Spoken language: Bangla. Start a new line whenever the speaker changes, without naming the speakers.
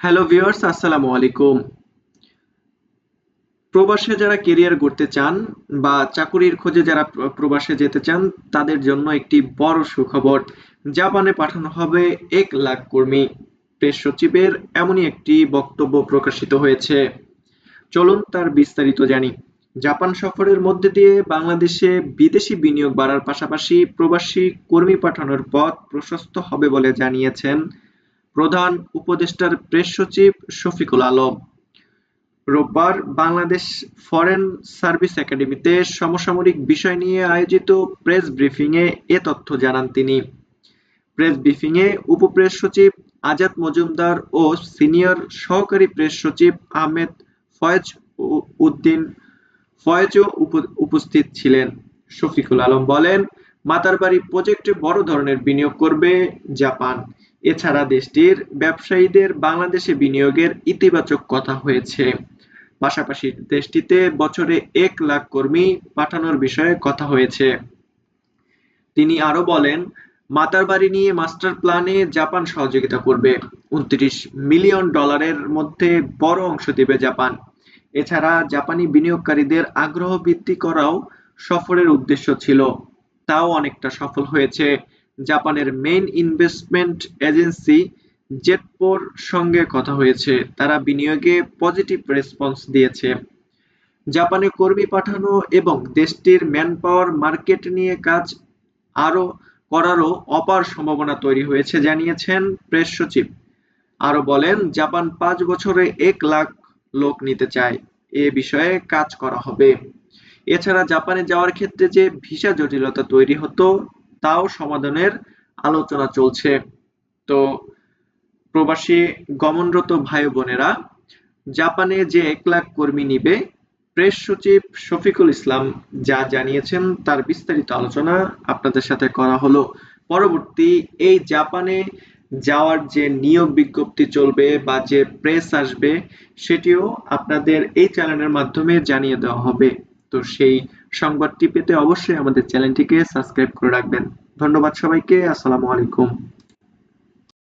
হ্যালো ভিউয়ার্স আসসালামু আলাইকুম। প্রবাসে যারা কেরিয়ার করতে চান বা চাকুরির খোঁজে যারা প্র- প্রবাসে যেতে চান, তাদের জন্য একটি বড় সুখবর। জাপানে পাঠানো হবে এক লাখ কর্মী। প্রেস সচিবের এমনই একটি বক্তব্য প্রকাশিত হয়েছে। চলুন তার বিস্তারিত জানি। জাপান সফরের মধ্যে দিয়ে বাংলাদেশে বিদেশি বিনিয়োগ বাড়ার পাশাপাশি প্রবাসী কর্মী পাঠানোর পথ প্রশস্ত হবে বলে জানিয়েছেন প্রধান উপদেষ্টার প্রেস সচিব শফিকুল আলম। রোববার বাংলাদেশ ফরেন সার্ভিস একাডেমিতে সমসাময়িক বিষয় নিয়ে আয়োজিত প্রেস ব্রিফিংয়ে এ তথ্য জানান তিনি। প্রেস ব্রিফিংয়ে উপপ্রেস সচিব আজাদ মজুমদার ও সিনিয়র সহকারী প্রেস সচিব আহমেদ ফয়েজ উদ্দিন ফয়েজও উপ- উপস্থিত ছিলেন। শফিকুল আলম বলেন, মাতারবাড়ি প্রজেক্টে বড় ধরনের বিনিয়োগ করবে জাপান। এছাড়া দেশটির ব্যবসায়ীদের বাংলাদেশে বিনিয়োগের ইতিবাচক কথা হয়েছে। পাশাপাশি দেশটিতে বছরে এক লাখ কর্মী পাঠানোর বিষয়ে কথা হয়েছে। তিনি আরও বলেন মাতারবাড়ি নিয়ে মাস্টার প্ল্যানে জাপান সহযোগিতা করবে। উনত্রিশ মিলিয়ন ডলারের মধ্যে বড় অংশ দেবে জাপান। এছাড়া জাপানি বিনিয়োগকারীদের আগ্রহ বৃদ্ধি করাও সফরের উদ্দেশ্য ছিল। তাও অনেকটা সফল হয়েছে। জাপানের মেইন ইনভেস্টমেন্ট এজেন্সি জেটপোর সঙ্গে কথা হয়েছে। তারা বিনিয়োগে পজিটিভ রেসপন্স দিয়েছে। জাপানে কর্মী পাঠানো এবং দেশটির ম্যানপাওয়ার মার্কেট নিয়ে কাজ আরও করারও অপার সম্ভাবনা তৈরি হয়েছে, জানিয়েছেন প্রেস সচিব। আরও বলেন, জাপান পাঁচ বছরে এক লাখ লোক নিতে চায়। এ বিষয়ে কাজ করা হবে। এছাড়া জাপানে যাওয়ার ক্ষেত্রে যে ভিসা জটিলতা তৈরি হতো তাও সমাধানের আলোচনা চলছে। তো প্রবাসী গমনরত ভাই বোনেরা জাপানে যে এক লাখ কর্মী নিবে, প্রেস সচিব শফিকুল ইসলাম যা জানিয়েছেন তার বিস্তারিত আলোচনা আপনাদের সাথে করা হলো। পরবর্তী এই জাপানে যাওয়ার যে নিয়োগ বিজ্ঞপ্তি চলবে বা যে প্রেস আসবে, সেটিও আপনাদের এই চ্যানেলের মাধ্যমে জানিয়ে দেওয়া হবে। তো সেই সংবাদটি পেতে অবশ্যই আমাদের চ্যানেলটিকে সাবস্ক্রাইব করে রাখবেন। ধন্যবাদ সবাইকে আসসালামু আলাইকুম।